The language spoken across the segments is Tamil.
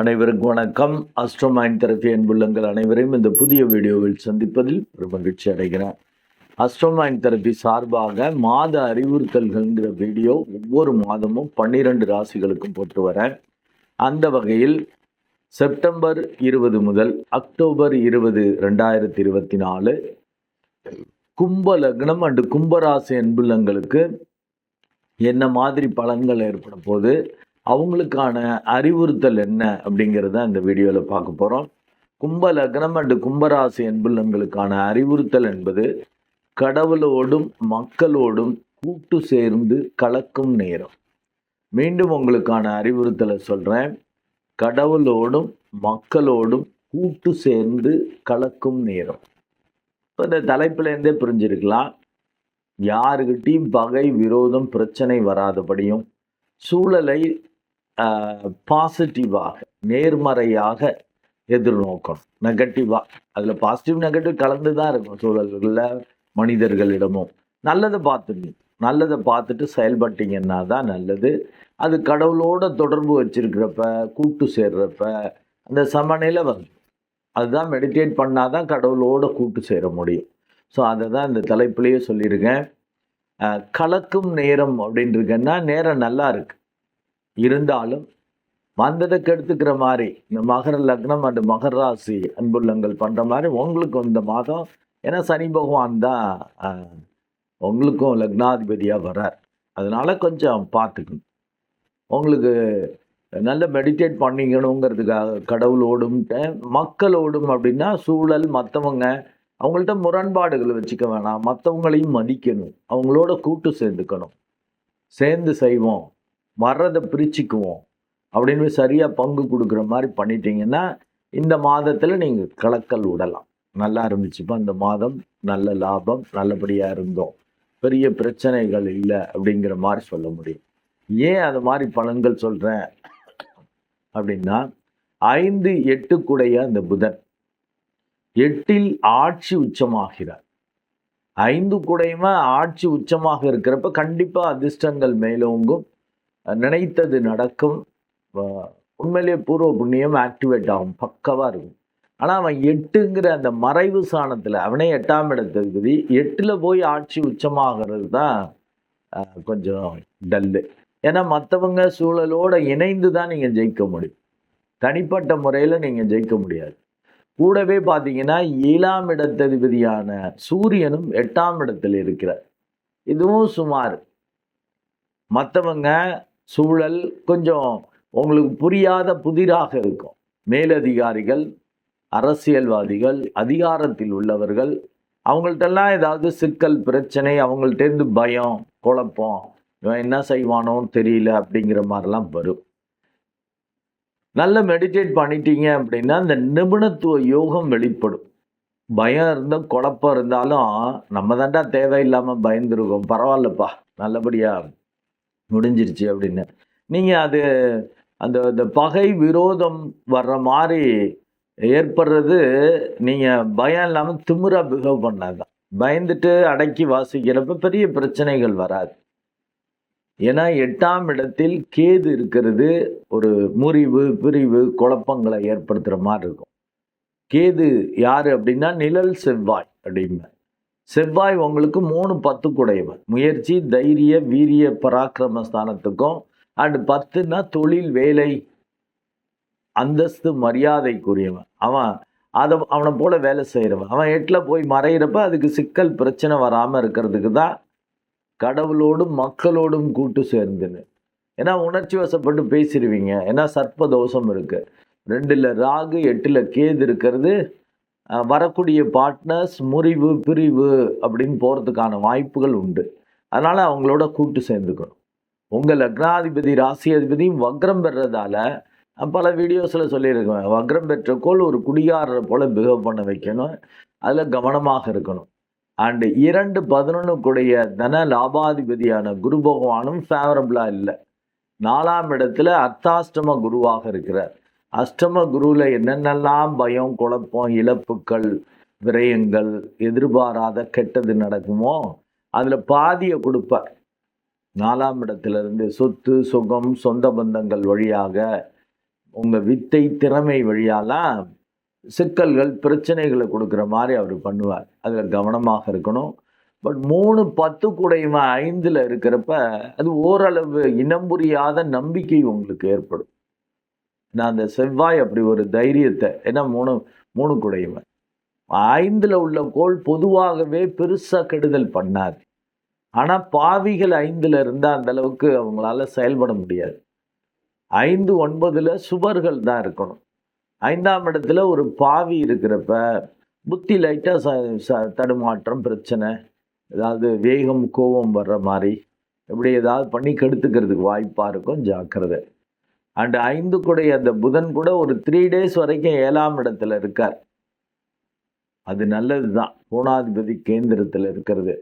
அனைவருக்கும் வணக்கம். அஸ்ட்ரோமைன் தெரபி அன்புள்ளங்கள் அனைவரையும் இந்த புதிய வீடியோவில் சந்திப்பதில் ஒரு மகிழ்ச்சி அடைகிறேன். அஸ்ட்ரோமைன் தெரபி சார்பாக மாத அறிவுறுத்தல்கள்ங்கிற வீடியோ ஒவ்வொரு மாதமும் பன்னிரெண்டு ராசிகளுக்கும் போட்டு வரேன். அந்த வகையில் செப்டம்பர் இருபது முதல் அக்டோபர் இருபது ரெண்டாயிரத்தி இருபத்தி நாலு கும்ப லக்னம் அண்டு கும்பராசி அன்புள்ளங்களுக்கு என்ன மாதிரி பலன்கள் ஏற்பட போது அவங்களுக்கான அறிவுறுத்தல் என்ன அப்படிங்கிறத இந்த வீடியோவில் பார்க்க போகிறோம் கும்ப லக்னம் அண்டு கும்பராசி அன்புள்ளங்களுக்கான அறிவுறுத்தல் என்பது கடவுளோடும் மக்களோடும் கூட்டு சேர்ந்து கலக்கும் நேரம். மீண்டும் உங்களுக்கான அறிவுறுத்தலை சொல்கிறேன் கடவுளோடும் மக்களோடும் கூட்டு சேர்ந்து கலக்கும் நேரம். இப்போ இந்த தலைப்பிலேருந்தே புரிஞ்சிருக்கலாம். யாருக்கிட்டையும் பகை விரோதம் பிரச்சனை வராதபடியும் சூழலை பாசிட்டிவாக நேர்மறையாக எதிர்நோக்கணும் நெகட்டிவாக அதில் பாசிட்டிவ் நெகட்டிவ் கலந்து தான் இருக்கும் சூழல்களில் மனிதர்களிடமும். நல்லதை பார்த்துருங்க நல்லதை பார்த்துட்டு செயல்பட்டீங்கன்னா தான் நல்லது. அது கடவுளோட தொடர்பு வச்சுருக்கிறப்ப கூட்டு சேர்றப்ப அந்த சமநிலை வந்து அதுதான் மெடிடேட் பண்ணால் தான் கடவுளோட கூட்டு சேர முடியும். ஸோ அதை தான் இந்த தலைப்புலேயே சொல்லியிருக்கேன். கலக்கும் நேரம் அப்படின்னு இருக்கேன்னா நேரம் நல்லா இருக்குது இருந்தாலும் வந்ததை கெடுத்துக்கிற மாதிரி இந்த மகர லக்னம் அண்டு மகர ராசி அன்புள்ளங்கள் பண்ணுற மாதிரி உங்களுக்கும் இந்த மாதம் ஏன்னா சனி பகவான் தான் உங்களுக்கும் லக்னாதிபதியாக வரார் அதனால் கொஞ்சம் பார்த்துக்கணும். உங்களுக்கு நல்ல மெடிடேட் பண்ணிக்கணுங்கிறதுக்காக கடவுளோடும் மக்களோடும் அப்படின்னா சூழல் மற்றவங்க அவங்கள்ட்ட முரண்பாடுகளை வச்சுக்க வேணாம். மற்றவங்களையும் மதிக்கணும். அவங்களோட கூட்டு சேர்ந்துக்கணும். சேர்ந்து செய்வோம். வர்றதை பிரிச்சுக்குவோம் அப்படின்னு சரியாக பங்கு கொடுக்குற மாதிரி பண்ணிட்டீங்கன்னா இந்த மாதத்தில் நீங்கள் கலக்கல் விடலாம். நல்லா இருந்துச்சுப்பா இந்த மாதம் நல்ல லாபம் நல்லபடியாக இருந்தோம். பெரிய பிரச்சனைகள் இல்லை அப்படிங்கிற மாதிரி சொல்ல முடியும். ஏன் அது மாதிரி பலன்கள் சொல்கிறேன் அப்படின்னா ஐந்து எட்டுக்குடைய அந்த புதன் எட்டில் ஆட்சி உச்சமாகிறார். ஐந்து குடையுமா ஆட்சி உச்சமாக இருக்கிறப்ப கண்டிப்பாக அதிர்ஷ்டங்கள் மேலோங்கும். நினைத்தது நடக்கும். உண்மையிலேயே பூர்வ புண்ணியம் ஆக்டிவேட் ஆகும். பக்கவாக இருக்கும். ஆனால் அவன் எட்டுங்கிற அந்த மறைவு சாணத்தில் அவனே எட்டாம் இடத்துக்கு எட்டில் போய் ஆட்சி உச்சமாகிறது தான் கொஞ்சம் டல்லு ஏன்னா மற்றவங்க சூழலோடு இணைந்து தான் நீங்கள் ஜெயிக்க முடியும். தனிப்பட்ட முறையில் நீங்கள் ஜெயிக்க முடியாது. கூடவே பார்த்தீங்கன்னா ஏழாம் இடத்ததிபதியான சூரியனும் எட்டாம் இடத்தில் இருக்கிறார். இதுவும் சுமார். மற்றவங்க சூழல் கொஞ்சம் உங்களுக்கு புரியாத புதிராக இருக்கும். மேலதிகாரிகள் அரசியல்வாதிகள் அதிகாரத்தில் உள்ளவர்கள் அவங்கள்ட்டெல்லாம் ஏதாவது சிக்கல் பிரச்சனை அவங்கள்ட்டேருந்து பயம் குழப்பம் இவன் என்ன செய்வானோன்னு தெரியல அப்படிங்கிற மாதிரிலாம் வரும். நல்ல மெடிடேட் பண்ணிட்டீங்க அப்படின்னா அந்த நிபுணத்துவ யோகம் வெளிப்படும். பயம் இருந்தால் குழப்பம் இருந்தாலும் நம்ம தாண்டா தேவையில்லாமல் பயந்துருக்கோம். பரவாயில்லப்பா நல்லபடியாக முடிஞ்சிருச்சு அப்படின்னு. நீங்கள் அது அந்த அந்த பகை விரோதம் வர்ற மாதிரி ஏற்படுறது நீங்கள் பயம் இல்லாமல் திமுறாக பிஹேவ் பண்ணாதான் பயந்துட்டு அடக்கி வாசிக்கிறப்ப பெரிய பிரச்சனைகள் வராது. ஏன்னா எட்டாம் இடத்தில் கேது இருக்கிறது ஒரு முறிவு பிரிவு குழப்பங்களை ஏற்படுத்துகிற மாதிரி இருக்கும். கேது யார் அப்படின்னா நிழல் செவ்வாய் அப்படிம்ப செவ்வாய் உங்களுக்கு மூணு பத்து குடையவன் முயற்சி தைரிய வீரிய பராக்கிரம ஸ்தானத்துக்கும் அண்ட் பத்துன்னா தொழில் வேலை அந்தஸ்து மரியாதைக்குரியவன். அவன் அதை அவனை போல வேலை செய்கிறவன் அவன் எட்டில் போய் மறையிறப்ப அதுக்கு சிக்கல் பிரச்சனை வராமல் இருக்கிறதுக்கு தான் கடவுளோடும் மக்களோடும் கூட்டு சேர்ந்துன்னு. ஏன்னா உணர்ச்சி வசப்பட்டு பேசிடுவீங்க ஏன்னா சர்ப்ப தோஷம் இருக்குது ரெண்டில் ராகு எட்டில் கேது இருக்கிறது. வரக்கூடிய பார்ட்னர்ஸ் முறிவு பிரிவு அப்படின்னு போகிறதுக்கான வாய்ப்புகள் உண்டு. அதனால் அவங்களோட கூட்டு சேர்ந்துக்கணும். உங்கள் லக்னாதிபதி ராசி அதிபதியும் வக்ரம் பெறதால பல வீடியோஸில் சொல்லியிருக்கேன். வக்ரம் பெற்ற ஒரு குடிகாரரை போல் பிஹேவ் பண்ண வைக்கணும். அதில் கவனமாக இருக்கணும். அண்டு இரண்டு பதினொன்றுக்குடைய தன லாபாதிபதியான குரு பகவானும் ஃபேவரபிளாக இல்லை. நாலாம் இடத்துல அர்த்தாஷ்டம குருவாக இருக்கிறார். அஷ்டம குருவில் என்னென்னலாம் பயம் குழப்பம் இழப்புக்கள் விரயங்கள் எதிர்பாராத கெட்டது நடக்குமோ அதில் பாதியை கொடுப்பார் நாலாம் இடத்துலேருந்து சொத்து சுகம் சொந்த பந்தங்கள் வழியாக உங்கள் வித்தை திறமை வழியாலாம் சிக்கல்கள் பிரச்சனைகளை கொடுக்குற மாதிரி அவர் பண்ணுவார். அதில் கவனமாக இருக்கணும். பட் மூணு பத்து கூடையுமா ஐந்தில் இருக்கிறப்ப அது ஓரளவு இனம் புரியாத நம்பிக்கை உங்களுக்கு ஏற்படும். நான் அந்த செவ்வாய் அப்படி ஒரு தைரியத்தை ஏன்னா மூணு மூணு குடையவன். ஐந்தில் உள்ள கோள் பொதுவாகவே பெருசாக கெடுதல் பண்ணாது. ஆனால் பாவிகள் ஐந்தில் இருந்தால் அந்த அளவுக்கு அவங்களால செயல்பட முடியாது. ஐந்து ஒன்பதில் சுவர்கள் தான் இருக்கணும். ஐந்தாம் இடத்துல ஒரு பாவி இருக்கிறப்ப புத்தி லைட்டாக ச ச தடுமாற்றம் பிரச்சனை ஏதாவது வேகம் கோபம் வர்ற மாதிரி இப்படி ஏதாவது பண்ணி கெடுத்துக்கிறதுக்கு வாய்ப்பாக இருக்கும் ஜாக்கிரதை. அண்டு ஐந்து கூடைய அந்த புதன் கூட ஒரு த்ரீ டேஸ் வரைக்கும் ஏழாம் இடத்துல இருக்கார். அது நல்லது தான் பூனாதிபதி கேந்திரத்தில் இருக்கிறது.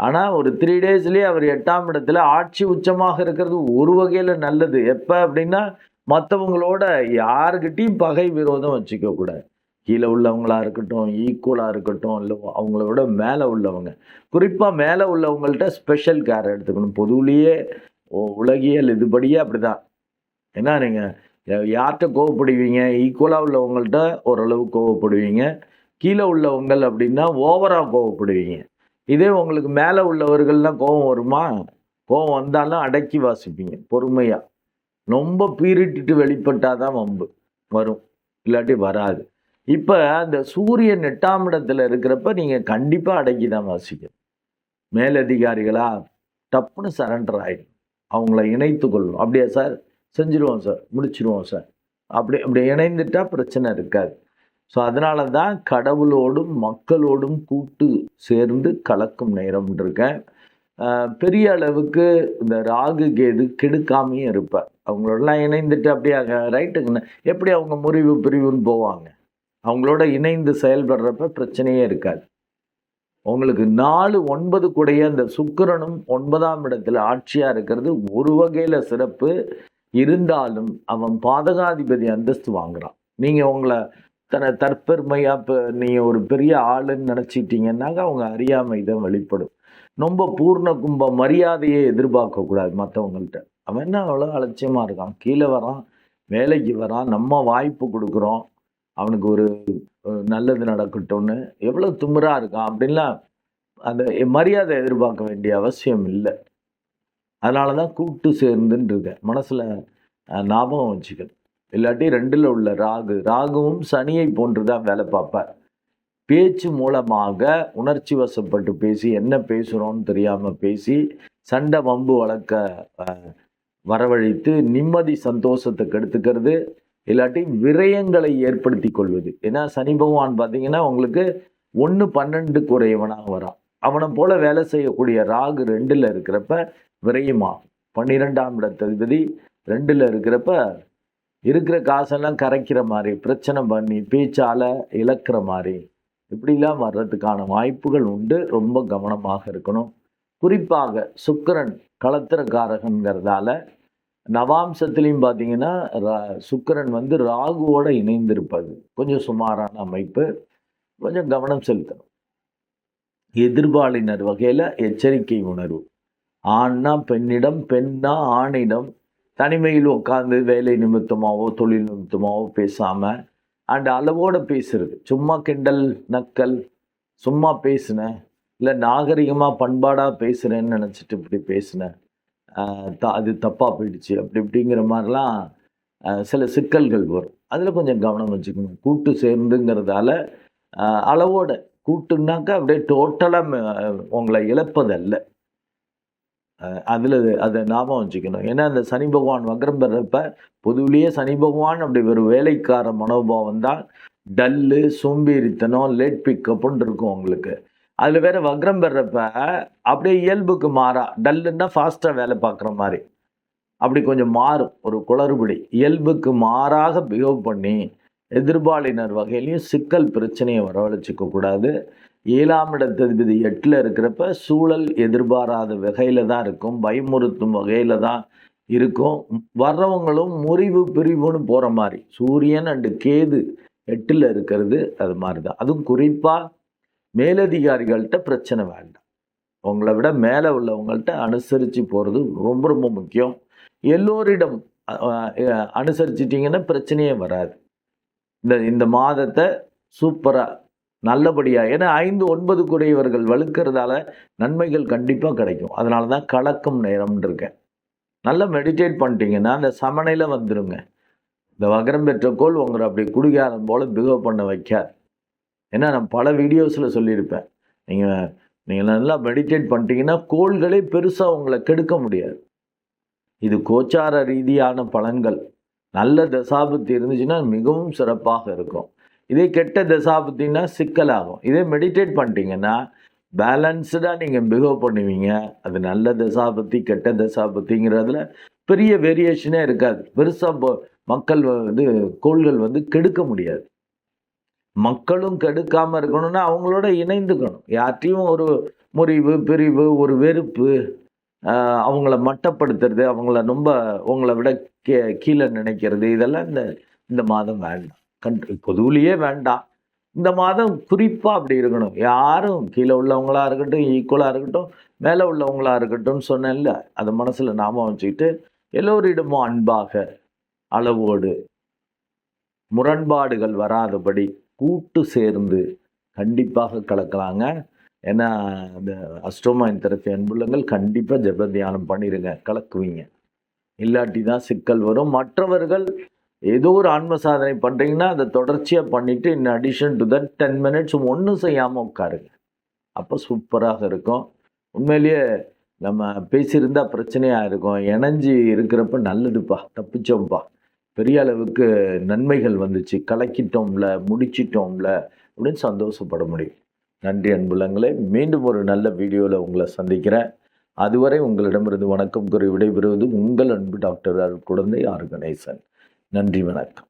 ஆனால் ஒரு த்ரீ டேஸ்லேயே அவர் எட்டாம் இடத்துல ஆட்சி உச்சமாக இருக்கிறது ஒரு வகையில் நல்லது. எப்போ அப்படின்னா மற்றவங்களோட யாருக்கிட்டையும் பகை விரோதம் வச்சுக்க கூடாது. கீழே உள்ளவங்களாக இருக்கட்டும் ஈக்குவலாக இருக்கட்டும் இல்லை அவங்களோட மேலே உள்ளவங்க. குறிப்பாக மேலே உள்ளவங்கள்ட்ட ஸ்பெஷல் கேர் எடுத்துக்கணும். பொதுவிலேயே உலகியல் இதுபடியே அப்படி தான் ஏன்னா நீங்கள் யார்கிட்ட கோவப்படுவீங்க? ஈக்குவலாக உள்ளவங்கள்ட்ட ஓரளவு கோவப்படுவீங்க. கீழே உள்ளவங்கள் அப்படின்னா ஓவராக கோவப்படுவீங்க. இதே உங்களுக்கு மேலே உள்ளவர்கள்லாம் கோபம் வருமா? கோபம் வந்தாலும் அடக்கி வாசிப்பீங்க பொறுமையாக ரொம்ப பீரிட்டுட்டு வெளிப்பட்டால் தான் வம்பு வரும். இல்லாட்டி வராது. இப்போ அந்த சூரியன் எட்டாம் இடத்துல இருக்கிறப்ப நீங்கள் கண்டிப்பாக அடக்கி தான் வாசிக்கணும். மேலதிகாரிகளாக டப்புன்னு சரண்டர் ஆகிடும் அவங்கள இணைத்து கொள்ளணும். அப்படியா சார்? செஞ்சுருவோம் சார் முடிச்சிருவோம் சார். அப்படி அப்படி இணைந்துட்டால் பிரச்சனை இருக்காது. ஸோ அதனால தான் கடவுளோடும் மக்களோடும் கூட்டு சேர்ந்து கலக்கும் நேரம் இருக்கேன் பெரிய அளவுக்கு இந்த ராகு கேது கெடுக்காமையும் இருப்பார். அவங்களோடலாம் இணைந்துட்டு அப்படியே ரைட்டுங்கண்ணா எப்படி அவங்க முறிவு பிரிவுன்னு போவாங்க? அவங்களோட இணைந்து செயல்படுறப்ப பிரச்சனையே இருக்காது. உங்களுக்கு நாலு ஒன்பது கூடைய அந்த சுக்கிரனும் ஒன்பதாம் இடத்துல ஆட்சியாக இருக்கிறது ஒரு வகையில் சிறப்பு. இருந்தாலும் அவன் பாதகாதிபதி அந்தஸ்து வாங்குறான். நீங்கள் உங்களை தன்னை தற்பெருமையாக இப்போ நீங்கள் ஒரு பெரிய ஆளுன்னு நினச்சிட்டிங்கன்னாங்க அவங்க அறியாமை தான் வெளிப்படும். ரொம்ப பூர்ண கும்ப மரியாதையை எதிர்பார்க்கக்கூடாது மற்றவங்கள்ட்ட அவன் என்ன அவ்வளோ அலட்சியமாக இருக்கான்? கீழே வரான் வேலைக்கு வரான் நம்ம வாய்ப்பு கொடுக்குறோம். அவனுக்கு ஒரு நல்லது நடக்கட்டும்னு எவ்வளோ துமுறாக இருக்கான் அப்படின்லாம் அந்த மரியாதை எதிர்பார்க்க வேண்டிய அவசியம் இல்லை. அதனால தான் கூட்டு சேர்ந்துன்னு மனசில் ஞாபகம் வச்சுக்கணும். இல்லாட்டி ரெண்டில் உள்ள ராகு ராகுவும் சனியை போன்று தான் வேலை பார்ப்பார். பேச்சு மூலமாக உணர்ச்சி வசப்பட்டு பேசி என்ன பேசுகிறோன்னு தெரியாமல் பேசி சண்டை வம்பு வளர்க்க வரவழைத்து நிம்மதி சந்தோஷத்தை கெடுத்துக்கிறது. இல்லாட்டி விரயங்களை ஏற்படுத்தி கொள்வது. ஏன்னா சனி பகவான் பார்த்தீங்கன்னா உங்களுக்கு ஒன்று பன்னெண்டு குறையவனாக வரான். அவனை போல வேலை செய்யக்கூடிய ராகு ரெண்டில் இருக்கிறப்ப விரயமாகும். பன்னிரெண்டாம் இடத்ததிபதி ரெண்டில் இருக்கிறப்ப இருக்கிற காசெல்லாம் கரைக்கிற மாதிரி பிரச்சனை பண்ணி பேச்சால் இழக்கிற மாதிரி. இப்படிலாம் வர்றதுக்கான வாய்ப்புகள் உண்டு. ரொம்ப கவனமாக இருக்கணும். குறிப்பாக சுக்கரன் களத்திரக்காரகங்கிறதால நவாம்சத்துலேயும் பார்த்தீங்கன்னா சுக்கரன் வந்து ராகுவோடு இணைந்திருப்பது. கொஞ்சம் சுமாரான அமைப்பு. கொஞ்சம் கவனம் செலுத்தணும். எதிர்பாலினர் வகையில் எச்சரிக்கை உணர்வு. ஆண்னா பெண்ணிடம் பெண்ணா ஆணிடம். தனிமையில் உட்காந்து வேலை நிமித்தமாகவோ தொழில் நிமித்தமாகவோ பேசாமல் அண்ட் அளவோடு பேசுறது. சும்மா கிண்டல் நக்கல் சும்மா பேசினேன் இல்லை நாகரிகமாக பண்பாடாக பேசுகிறேன்னு நினச்சிட்டு இப்படி பேசினேன் த அது தப்பாக போயிடுச்சு அப்படி இப்படிங்கிற மாதிரிலாம் சில சிக்கல்கள் வரும். அதில் கொஞ்சம் கவனம் வச்சுக்கணும். கூட்டு சேர்ந்துங்கிறதால அளவோட கூட்டுனாக்கா அப்படியே டோட்டலாக உங்களை இழப்பதல்ல. அதில் அதை ஞாபகம் வச்சுக்கணும் ஏன்னா அந்த சனி பகவான் வக்ரம் பெறப்ப பொதுவிலேயே சனி பகவான் அப்படி ஒரு வேலைக்கார மனோபாவம் தான். டல்லு சோம்பேறித்தனம் லேட் பிக்கப்புன்னு இருக்கும் உங்களுக்கு. அதில் வேற வக்ரம் பெறப்ப அப்படியே இயல்புக்கு மாறா. டல்லுன்னா ஃபாஸ்ட்டாக வேலை பார்க்குற மாதிரி. அப்படி கொஞ்சம் மாறும். ஒரு குளறுபடி. இயல்புக்கு மாறாக பிஹேவ் பண்ணி எதிர்பாலினர் வகையிலையும் சிக்கல் பிரச்சனையை வரவழைச்சிக்க கூடாது. ஏழாம் இடத்ததிபதி எட்டில் இருக்கிறப்ப சூழல் எதிர்பாராத வகையில் தான் இருக்கும். பயமுறுத்தும் வகையில் தான் இருக்கும். வர்றவங்களும் முறிவு பிரிவுன்னு போகிற மாதிரி. சூரியன் அண்டு கேது எட்டில் இருக்கிறது அது மாதிரி தான் அதுவும் குறிப்பாக மேலதிகாரிகள்கிட்ட பிரச்சனை வேண்டாம். உங்களை விட மேலே உள்ளவங்கள்ட்ட அனுசரித்து போகிறது ரொம்ப ரொம்ப முக்கியம். எல்லோரிடம் அனுசரிச்சிட்டிங்கன்னா பிரச்சனையே வராது. இந்த இந்த மாதத்தை சூப்பராக நல்லபடியாக ஏன்னா ஐந்து ஒன்பது குறையவர்கள் வலுக்கிறதால நன்மைகள் கண்டிப்பாக கிடைக்கும். அதனால தான் கலக்கும் நேரம்னு இருக்கேன். நல்லா மெடிடேட் பண்ணிட்டீங்கன்னா அந்த சமநிலை வந்துடுங்க இந்த வகரம் பெற்ற கோள் உங்களை அப்படி குடிகாரம் போல் பிகவ் பண்ண வைக்காது. ஏன்னா நான் பல வீடியோஸில் சொல்லியிருப்பேன். நீங்கள் நீங்கள் நல்லா மெடிடேட் பண்ணிட்டீங்கன்னா கோள்களே பெருசாக உங்களை கெடுக்க முடியாது. இது கோச்சார ரீதியான பலன்கள். நல்ல தசாபத்து இருந்துச்சுன்னா மிகவும் சிறப்பாக இருக்கும். இதே கெட்ட தசாபத்தின்னா சிக்கலாகும். இதே மெடிடேட் பண்ணிட்டீங்கன்னா பேலன்ஸ்டாக நீங்கள் பிஹேவ் பண்ணுவீங்க. அது நல்ல தசாபத்தி கெட்ட தசாபத்திங்கிறதுல பெரிய வேரியேஷனே இருக்காது. பெருசாக மக்கள் வந்து கோள்கள் வந்து கெடுக்க முடியாது. மக்களும் கெடுக்காமல் இருக்கணும்னா அவங்களோட இணைந்துக்கணும். யார்ட்டையும் ஒரு முறிவு பிரிவு ஒரு வெறுப்பு அவங்கள மட்டப்படுத்துறது அவங்கள ரொம்ப உங்களை விட கீ கீழே நினைக்கிறது இதெல்லாம் இந்த இந்த மாதம் வேண்டாம். கண் பொதுவிலேயே வேண்டாம். இந்த மாதம் குறிப்பாக அப்படி இருக்கணும். யாரும் கீழே உள்ளவங்களாக இருக்கட்டும் ஈக்குவலாக இருக்கட்டும் மேலே உள்ளவங்களாக இருக்கட்டும்னு சொன்னேன்ல அதை மனசில் நாம வச்சுக்கிட்டு எல்லோரிடமும் அன்பாக அளவோடு முரண்பாடுகள் வராதபடி கூட்டு சேர்ந்து கண்டிப்பாக கலக்கலாங்க. ஏன்னா இந்த அஸ்ட்ரோமாயின் தெரப்பி அன்புள்ளங்கள் கண்டிப்பாக ஜெப தியானம் பண்ணிடுங்க கலக்குவீங்க. இல்லாட்டி தான் சிக்கல் வரும். மற்றவர்கள் ஏதோ ஒரு ஆன்ம சாதனை பண்ணுறீங்கன்னா அதை தொடர்ச்சியாக பண்ணிவிட்டு in addition to that ten minutes ஒன்றும் செய்யாமல் உட்காருங்க. அப்போ சூப்பராக இருக்கும். உண்மையிலேயே நம்ம பேசியிருந்தா பிரச்சனையாக இருக்கும். இணைஞ்சி இருக்கிறப்ப நல்லதுப்பா தப்பிச்சோம்ப்பா பெரிய அளவுக்கு நன்மைகள் வந்துச்சு. கலக்கிட்டோம்ல முடிச்சிட்டோம்ல அப்படின்னு சந்தோஷப்பட முடியும். நன்றி அன்புலங்களே மீண்டும் ஒரு நல்ல வீடியோவில் உங்களை சந்திக்கிறேன். அதுவரை உங்களிடமிருந்து வணக்கம் கூறி விடைபெறுவது உங்கள் அன்பு டாக்டர் அருள் குழந்தை ஆர். கணேசன். நன்றி வணக்கம்.